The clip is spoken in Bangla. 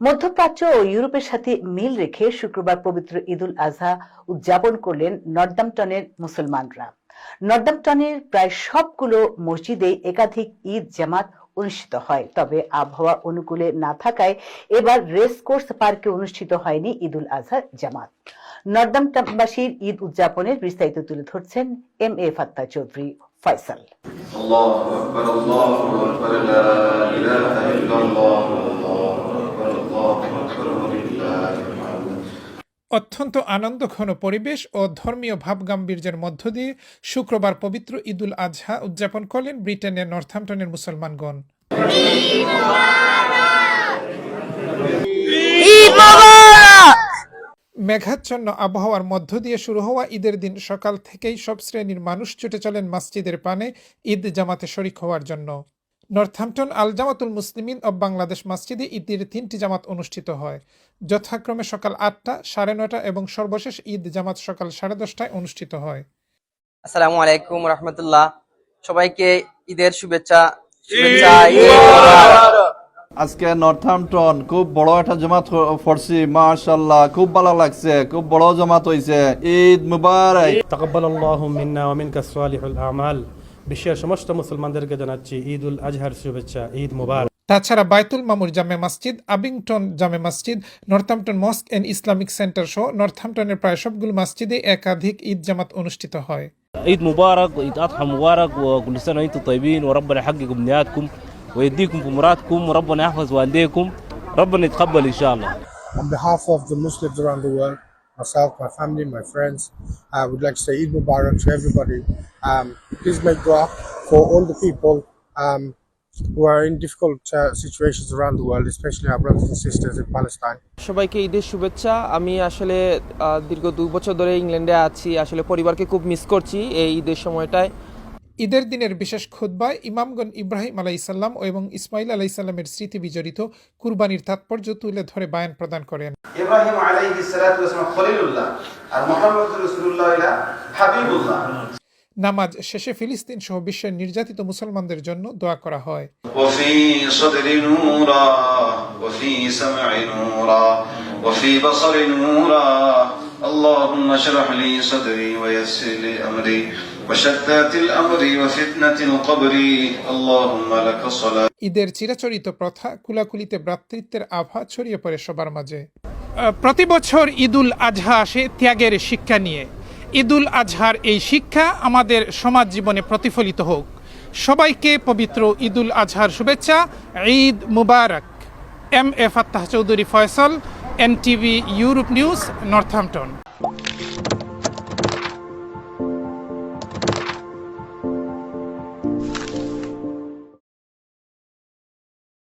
মধ্যপ্রাচ্য ও ইউরোপের সাথে মিল রেখে শুক্রবার পবিত্র ঈদুল আজহা উদযাপন করলেন নর্দাম্পটনের মুসলমানরা। নর্দাম্পটনের প্রায় সবগুলো মসজিদে একাধিক ঈদ জামাত অনুষ্ঠিত হয়, তবে আবহাওয়া অনুকূলে না থাকায় এবার রেস কোর্স পার্কে অনুষ্ঠিত হয়নি ঈদুল আজহার জামাত। নর্দাম্পটনবাসীর ঈদ উদযাপনের বিস্তারিত তুলে ধরছেন এম এ ফাত্তা চৌধুরী ফয়সাল। অত্যন্ত আনন্দঘন পরিবেশ ও ধর্মীয় ভাবগাম্ভীর্যের মধ্য দিয়ে শুক্রবার পবিত্র ঈদুল আজহা উদযাপন করলেন ব্রিটেনের নর্থহ্যাম্পটনের মুসলমানগণ। মেঘাচ্ছন্ন আবহাওয়ার মধ্য দিয়ে শুরু হওয়া ঈদের দিন সকাল থেকেই সব শ্রেণির মানুষ ছুটে চলেন মসজিদের পানে ঈদ জামাতে শরিক হওয়ার জন্য। Northampton Al Jamatul Muslimin of Bangladesh মসজিদে ঈদের তিনটি জামাত অনুষ্ঠিত হয়। যথাক্রমে সকাল আটটা সাড়ে নয়টা এবং সর্বশেষ ঈদ জামাত সকাল সাড়ে দশটায় অনুষ্ঠিত হয়। আসসালামু আলাইকুম রহমতুল্লাহ। সবাইকে ঈদের শুভেচ্ছা। আজকে নর্থহ্যাম্পটন খুব বড় একটা জমাত পড়ছি মাশাল্লাহ খুব ভালো লাগছে খুব বড় জমাত হইছে। ঈদ মুবারক। তাকাব্বাল আল্লাহ মিন্না ওমিনকা সালিহুল আমাল। বিশ্বের সমস্ত মুসলমানদেরকে জানাচ্ছি ঈদ উল আজহার শুভেচ্ছা ঈদ মুবারক তাছাড়া বাইতুল মামুর জামে মসজিদ আবিংটন জামে মসজিদ Northampton mosque and Islamic centre সহ নর্থহ্যাম্পটনের প্রায় সবগুলো মসজিদে একাধিক ঈদ জামাত অনুষ্ঠিত হয় عيد مبارك وعيد اضحى مبارك وكل سنه وانتم طيبين وربنا يحقق امنياتكم ويديكم في مرادكم وربنا يحفظ والديكم ربنا يتقبل ان شاء الله On behalf of the Muslims around the world, myself, my family, my friends, I would like to say Eid Mubarak to everybody. Um, please make dua for all the people um, who are in difficult uh, situations around the world, especially our brothers and sisters in Palestine. সবাইকে ঈদের শুভেচ্ছা আমি আসলে দীর্ঘ দুই বছর ধরে ইংল্যান্ডে আছি আসলে পরিবারকে খুব মিস করছি এই ঈদের সময়টায় ঈদের দিনের বিশেষ খুদ্বায় ইমামগণ ইব্রাহিম আলাইসাল্লাম এবং ইসমাইল আলাইসাল্লামের স্মৃতি বিজড়িত কুরবানির তাৎপর্য তুলে ধরে বায়ান প্রদান করেন ইব্রাহিম আলাইহিস সালাতু ওয়াস সালাম খলিলুল্লাহ আর মুহাম্মদ রাসূলুল্লাহ ইলা হাবিবুল্লাহ নামাজ শেষে ফিলিস্তিন সহ বিশ্বের নির্যাতিত মুসলমানদের জন্য দোয়া করা হয় وفي صدر نورا وفي سمع نورا وفي بصر نورا اللهم اشرح لي صدري ويسر لي امري ঈদের চিরাচরিত প্রথা কুলাকুলিতে ভ্রাতৃত্বের আভা ছড়িয়ে পড়ে সবার মাঝে। প্রতি বছর ঈদুল আজহা আসে ত্যাগের শিক্ষা নিয়ে। ঈদুল আজহার এই শিক্ষা আমাদের সমাজ জীবনে প্রতিফলিত হোক। সবাইকে পবিত্র ঈদুল আজহার শুভেচ্ছা, Eid Mubarak. M A Fattah Chowdhury Faisal, NTV Europe news Northampton